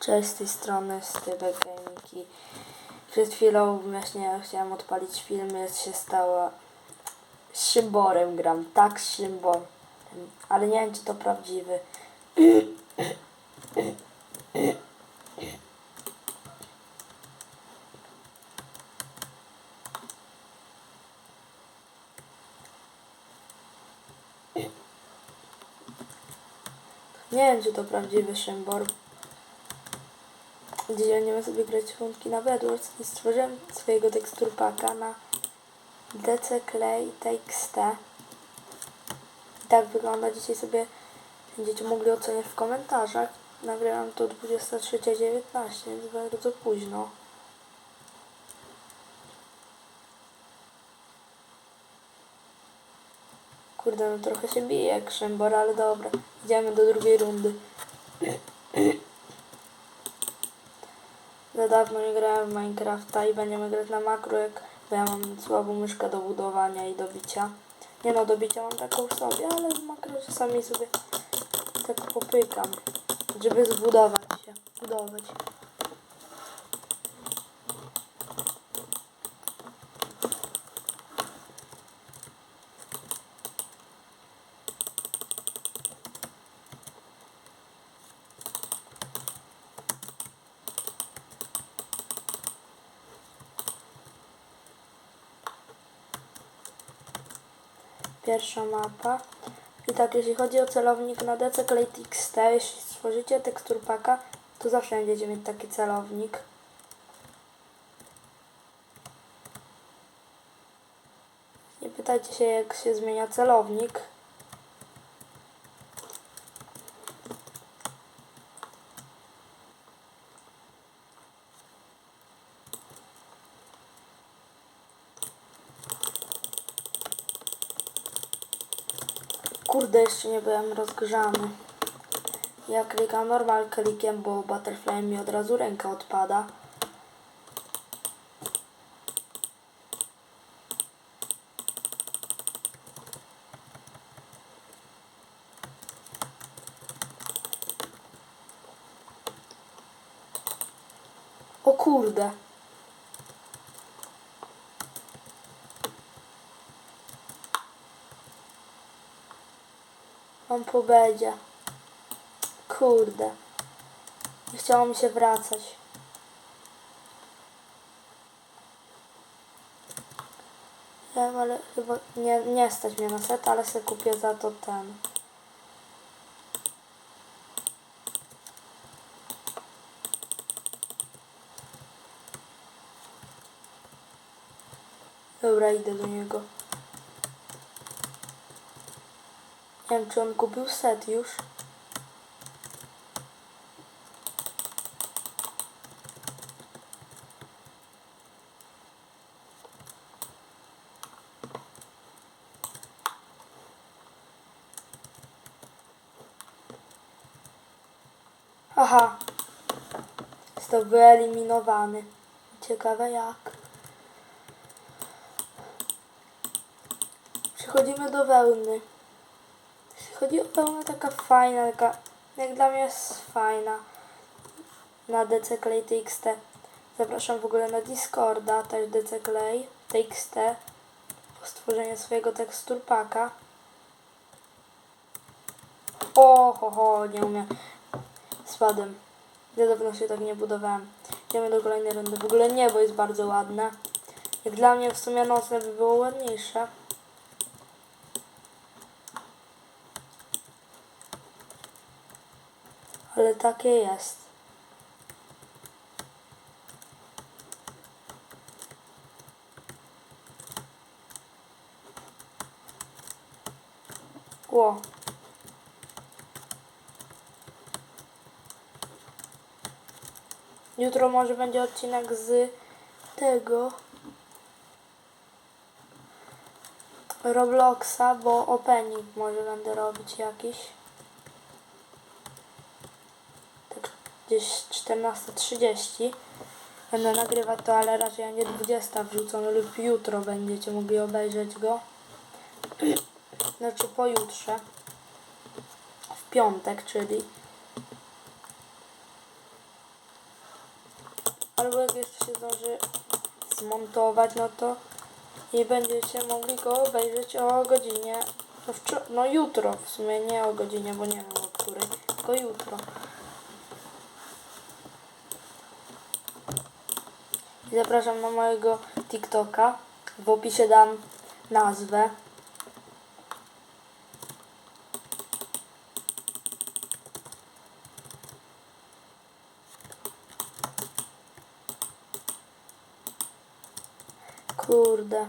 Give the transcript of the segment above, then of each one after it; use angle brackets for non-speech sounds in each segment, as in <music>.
Cześć, z tej strony Stybek Gaming Przed chwilą właśnie chciałam odpalić film, jest się stała z Szymborem gram, tak z ale nie wiem czy to prawdziwy. Nie wiem czy to prawdziwy Szymbor. Dzisiaj będziemy sobie grać rundki na Bedwars i stworzyłem swojego teksturpaka na DC Clay TXT. I tak wygląda. Dzisiaj sobie będziecie mogli oceniać w komentarzach. Nagrywam to 23.19, więc bardzo późno. Kurde, no trochę się bije jak Szymbor, ale dobra. Idziemy do drugiej rundy. Za dawno nie grałem w Minecrafta i będziemy grać na makro, jak bo ja mam słabą myszkę do budowania i do bicia. Nie no, do bicia mam taką w sobie, ale w makro czasami sobie tak popykam, żeby zbudować się, budować. Pierwsza mapa. I tak, jeśli chodzi o celownik na DC Clay TXT, jeśli stworzycie tekstur paka, to zawsze będziecie mieć taki celownik. Nie pytajcie się, jak się zmienia celownik. Kurde, jeszcze nie byłem rozgrzany. Ja klikam normal klikiem, bo butterfly mi od razu ręka odpada. O kurde. Po bedzie. Kurde. Nie chciało mi się wracać. Nie wiem, ale chyba nie, nie stać mnie na set, ale sobie kupię za to ten. Dobra, idę do niego. Nie wiem, czy on kupił set już. Aha. Został wyeliminowany. Ciekawe jak. Przechodzimy do wełny. Chodzi o wełnę, taka fajna, taka, jak dla mnie jest fajna. Na DC Clay TXT. Zapraszam w ogóle na Discorda, też DC Clay TXT. Po stworzeniu swojego teksturpaka. O, ho, ho, nie umiem. Spadłem. Ja dawno się tak nie budowałem. Idziemy do kolejnej rundy. W ogóle niebo jest bardzo ładne. Jak dla mnie w sumie nocne by było ładniejsze. Ale takie jest. Ło. Jutro może będzie odcinek z tego Robloxa, bo opening może będę robić jakiś. Gdzieś 14.30 będę nagrywać to, ale raczej nie 20 wrzucony lub jutro będziecie mogli obejrzeć go. Znaczy pojutrze. W piątek, czyli albo jak jeszcze się zdąży zmontować, no to i będziecie mogli go obejrzeć o godzinie, no, no jutro w sumie, nie o godzinie, bo nie wiem o której, tylko jutro. Zapraszam na mojego TikToka. W opisie dam nazwę. Kurde.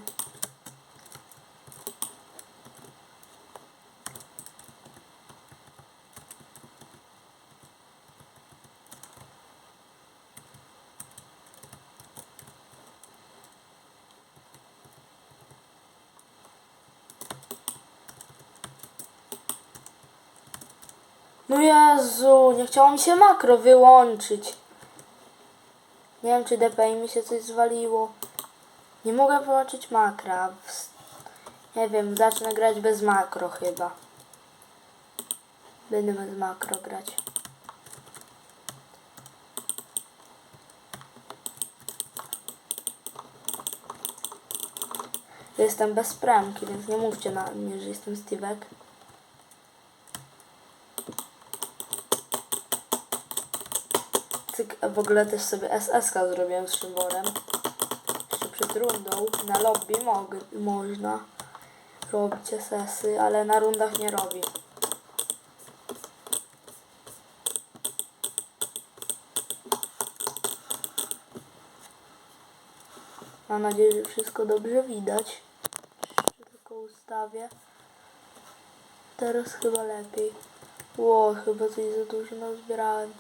No Jezu, nie chciało mi się makro wyłączyć. Nie wiem, czy DPI mi się coś zwaliło. Nie mogę wyłączyć makra. Nie wiem, zacznę grać bez makro chyba. Będę bez makro grać. Jestem bez premki, więc nie mówcie na mnie, że jestem Stevek. Cyk, a w ogóle też sobie SSK zrobiłem z Szyborem. Jeszcze przed rundą na lobby mog, można robić SS-y, ale na rundach nie robi. Mam nadzieję, że wszystko dobrze widać. Tylko ustawię. Teraz chyba lepiej. Ło, chyba coś za dużo nazbierałem.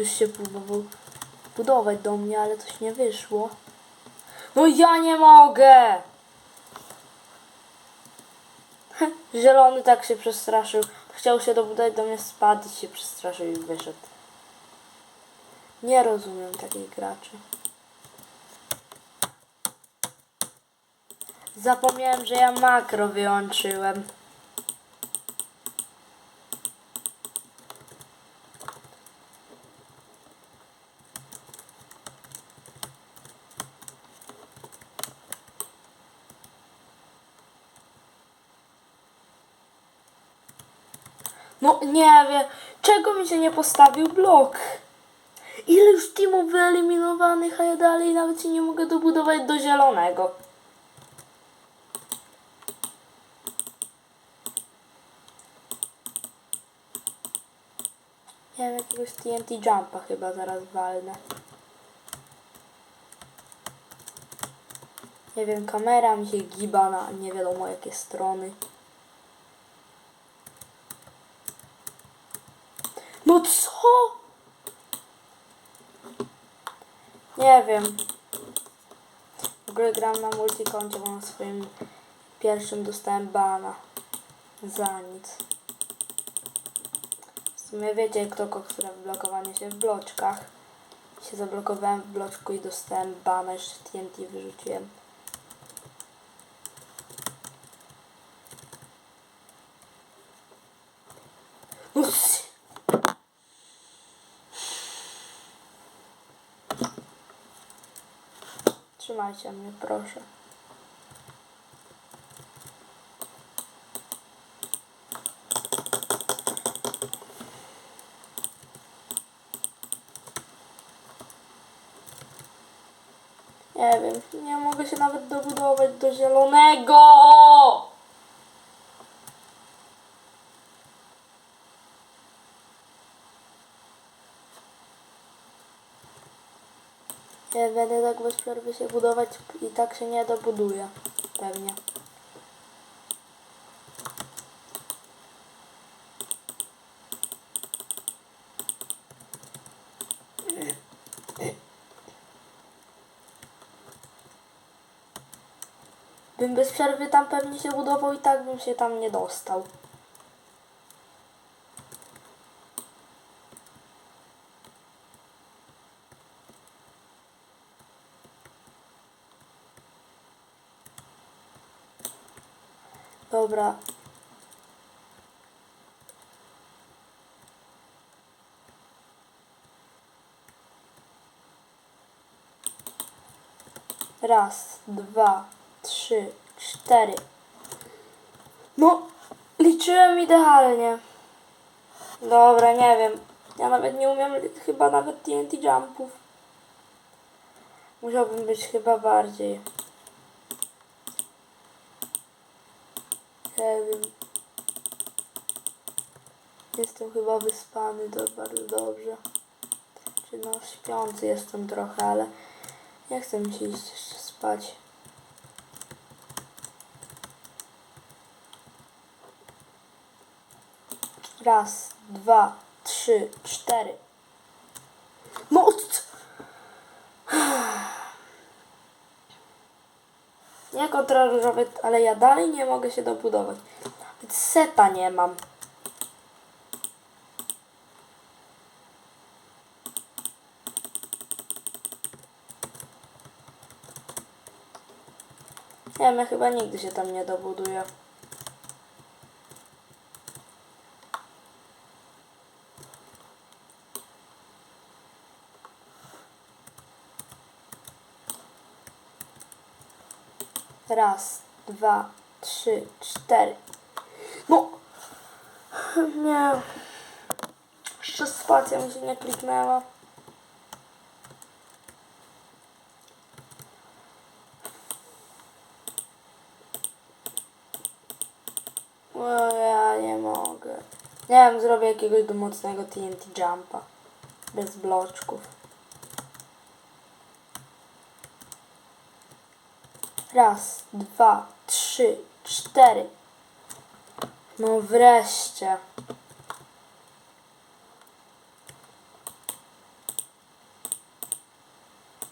Już się próbował budować do mnie, ale coś nie wyszło. No ja nie mogę! <laughs> Zielony tak się przestraszył. Chciał się dobudować do mnie, spadł i się przestraszył i wyszedł. Nie rozumiem takich graczy. Zapomniałem, że ja makro wyłączyłem. No nie wiem, czego mi się nie postawił blok? Ile już teamów wyeliminowanych, a ja dalej nawet się nie mogę dobudować do zielonego. Wiem, jakiegoś TNT Jumpa chyba zaraz walnę. Nie wiem, kamera mi się giba na nie wiadomo jakie strony. No co? Nie wiem. W ogóle gram na multikoncie, bo na swoim pierwszym dostałem bana. Za nic. W sumie wiecie kto które blokowanie się w bloczkach. Się zablokowałem w bloczku i dostałem bana, jeszcze TNT wyrzuciłem. No, c- Trzymajcie mnie, proszę. Nie wiem, nie mogę się nawet dobudować do zielonego. Będę tak bez przerwy się budować i tak się nie dobuduje. Pewnie. Bym bez przerwy tam pewnie się budował i tak bym się tam nie dostał. Dobra. Raz, dwa, trzy, cztery. No, liczyłem idealnie. Dobra, nie wiem. Ja nawet nie umiem chyba nawet TNT jumpów. Musiałbym być chyba bardziej. Nie wiem. Jestem chyba wyspany, to bardzo dobrze. Czy no śpiący jestem trochę, ale nie chcę mi się iść jeszcze spać. Raz, dwa, trzy, cztery. No! c- Nie kontra różowy, ale ja dalej nie mogę się dobudować. Więc seta nie mam. Nie ja chyba nigdy się tam nie dobuduję. Raz, dwa, trzy, cztery. No! <laughs> Nie. Jeszcze spacja mi się nie kliknęła. O, ja nie mogę. Nie wiem, zrobię jakiegoś do mocnego TNT jumpa. Bez bloczków. Raz, dwa, trzy, cztery. No wreszcie.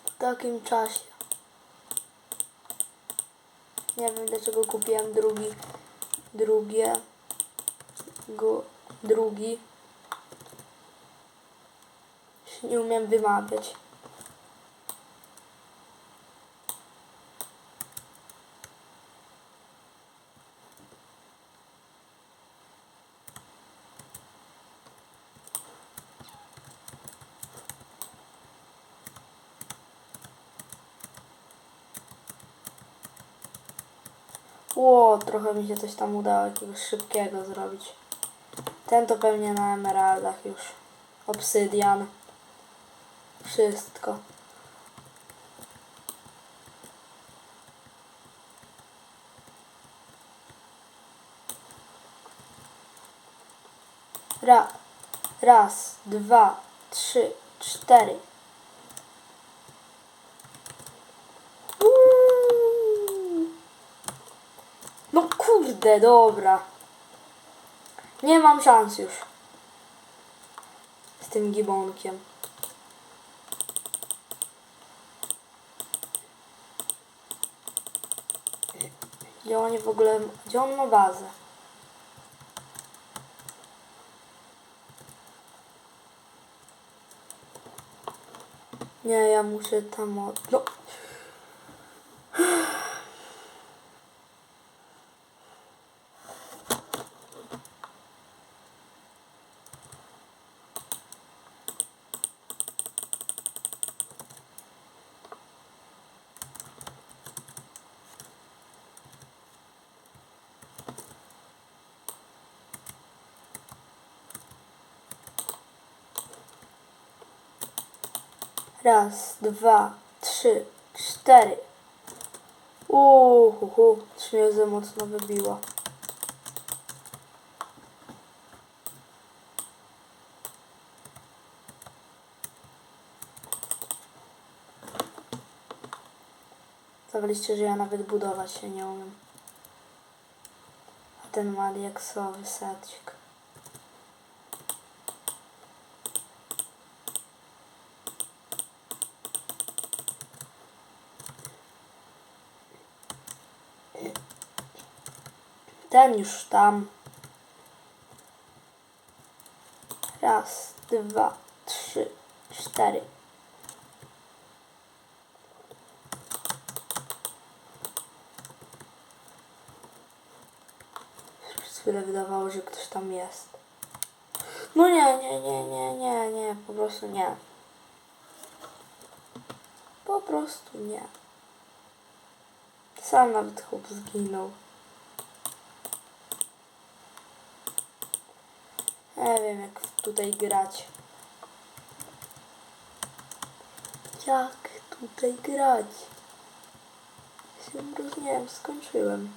W takim czasie. Nie wiem dlaczego kupiłem drugi, drugie, go, drugi. Już Nie umiem wymawiać. Ło, trochę mi się coś tam udało jakiegoś szybkiego zrobić. Ten to pewnie na emeraldach już. Obsydian. Wszystko. Ra, raz, dwa, trzy, cztery. No kurde, dobra. Nie mam szans już. Z tym gibonkiem. Gdzie oni w ogóle... Gdzie on ma bazę? Nie, ja muszę tam od... No. Raz, dwa, trzy, cztery. Mnie za mocno wybiło. Zawaliście, że ja nawet budować się nie umiem. A ten ma diaksowy sadzik. Ten już tam. Raz, dwa, trzy, cztery. chwilę wydawało, że ktoś tam jest. No nie, nie, nie, nie, nie, nie, po prostu nie. Po prostu nie. Sam nawet chłop zginął. Nie wiem jak tutaj grać. Jak tutaj grać? Się wiem, skończyłem.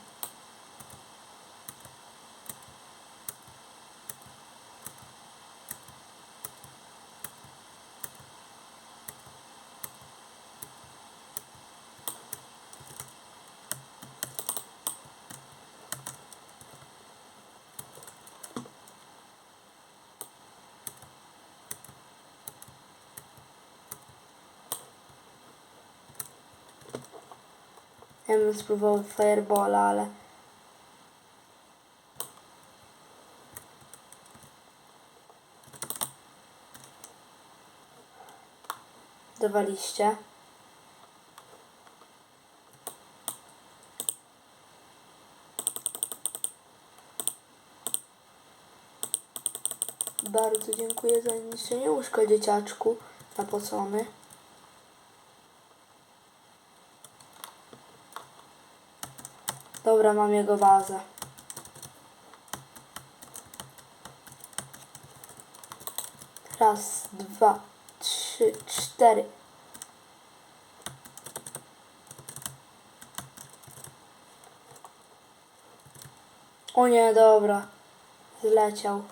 Ja bym spróbował Firebola, ale... Dawaliście. Bardzo dziękuję za niszczenie łóżka dzieciaczku napocony. Dobra, mam jego bazę. Raz, dwa, trzy, cztery. O nie, dobra. Zleciał.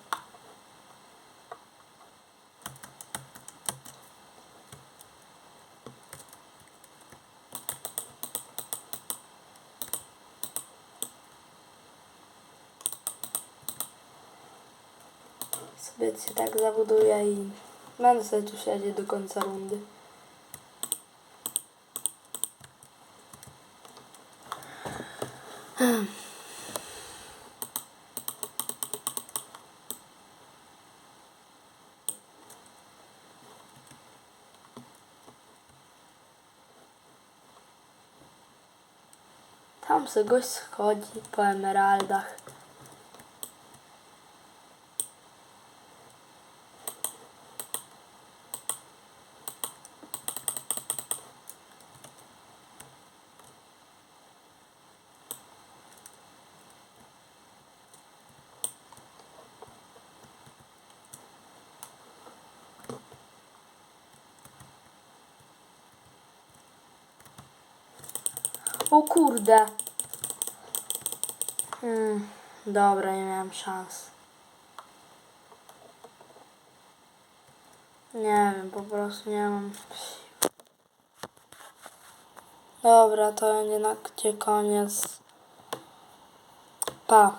sobie się tak zabuduję i będę sobie tu siedzieć do końca rundy. Tam sobie gość schodzi po emeraldach. O kurde. Hmm, dobra, nie miałem szans. Nie wiem, po prostu nie mam. Dobra, to gdzie koniec. Pa.